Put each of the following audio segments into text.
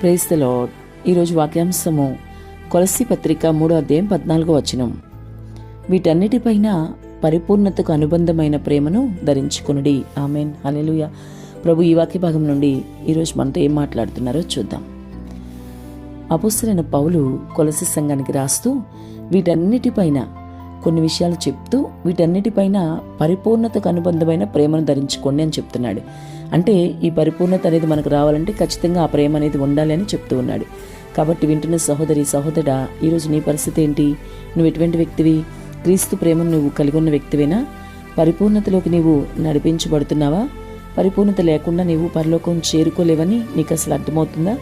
Praise the lord ఈరోజు వాక్యాంశము కొలసి పత్రిక మూడో అధ్యాయం పద్నాలుగో వచనం. వీటన్నిటిపైన పరిపూర్ణతకు అనుబంధమైన ప్రేమను ధరించుకునుడి. ఆమెన్. హల్లెలూయా. ప్రభు ఈ వాక్య భాగం నుండి ఈరోజు మనతో ఏం మాట్లాడుతున్నారో చూద్దాం. అపుస్తులైన పౌలు కొలసి సంఘానికి రాస్తూ వీటన్నిటిపైన కొన్ని విషయాలు చెప్తూ వీటన్నిటిపైన పరిపూర్ణతకు అనుబంధమైన ప్రేమను ధరించుకోండి అని చెప్తున్నాడు. అంటే ఈ పరిపూర్ణత అనేది మనకు రావాలంటే ఖచ్చితంగా ఆ ప్రేమ అనేది ఉండాలి అని చెప్తూ ఉన్నాడు. కాబట్టి వింటున్న సహోదరి సహోదరా ఈరోజు నీ పరిస్థితి ఏంటి? నువ్వు ఎటువంటి వ్యక్తివి? క్రీస్తు ప్రేమను నువ్వు కలిగి ఉన్న వ్యక్తివేనా? పరిపూర్ణతలోకి నీవు నడిపించబడుతున్నావా? పరిపూర్ణత లేకుండా నీవు పరలోకం చేరుకోలేవని నీకు అసలు అర్థమవుతుందా?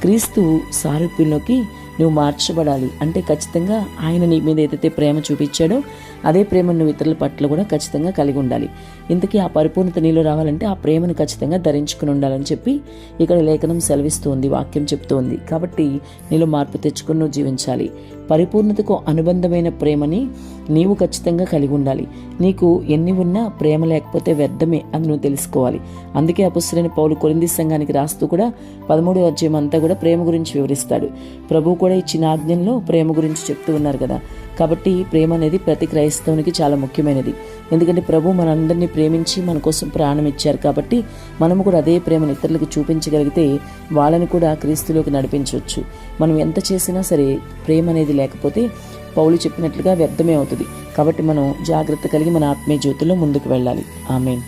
క్రీస్తు సారూప్యంలోకి నువ్వు మార్చబడాలి. అంటే ఖచ్చితంగా ఆయన నీ మీద ఏదైతే ప్రేమ చూపించాడో అదే ప్రేమ నువ్వు ఇతరుల పట్ల కూడా ఖచ్చితంగా కలిగి ఉండాలి. ఇంతకీ ఆ పరిపూర్ణత నీలో రావాలంటే ఆ ప్రేమను ఖచ్చితంగా ధరించుకుని ఉండాలని చెప్పి ఇక్కడ లేఖనం సెలవిస్తుంది వాక్యం చెప్తోంది. కాబట్టి నీలో మార్పు తెచ్చుకుని నువ్వు జీవించాలి. పరిపూర్ణతకు అనుబంధమైన ప్రేమని నీవు ఖచ్చితంగా కలిగి ఉండాలి. నీకు ఎన్ని ఉన్నా ప్రేమ లేకపోతే వ్యర్థమే అని నువ్వు తెలుసుకోవాలి. అందుకే అపుసరైన పౌలు కొరింది సంఘానికి రాస్తూ కూడా పదమూడవ అధ్యాయం అంతా కూడా ప్రేమ గురించి వివరిస్తాడు. ప్రభు కూడా ఇచ్చిన ఆజ్ఞల్లో ప్రేమ గురించి చెప్తూ ఉన్నారు కదా. కాబట్టి ప్రేమ అనేది ప్రతి క్రైస్తవునికి చాలా ముఖ్యమైనది. ఎందుకంటే ప్రభు మనందరినీ ప్రేమించి మన కోసం ప్రాణం ఇచ్చారు కాబట్టి మనము కూడా అదే ప్రేమను ఇతరులకు చూపించగలిగితే వాళ్ళని కూడా క్రీస్తులోకి నడిపించవచ్చు. మనం ఎంత చేసినా సరే ప్రేమ అనేది లేకపోతే పౌలు చెప్పినట్లుగా వ్యర్థమే అవుతుంది. కాబట్టి మనం జాగ్రత్త కలిగి మన ఆత్మీయ జ్యోతిలో ముందుకు వెళ్ళాలి. ఆమెన్.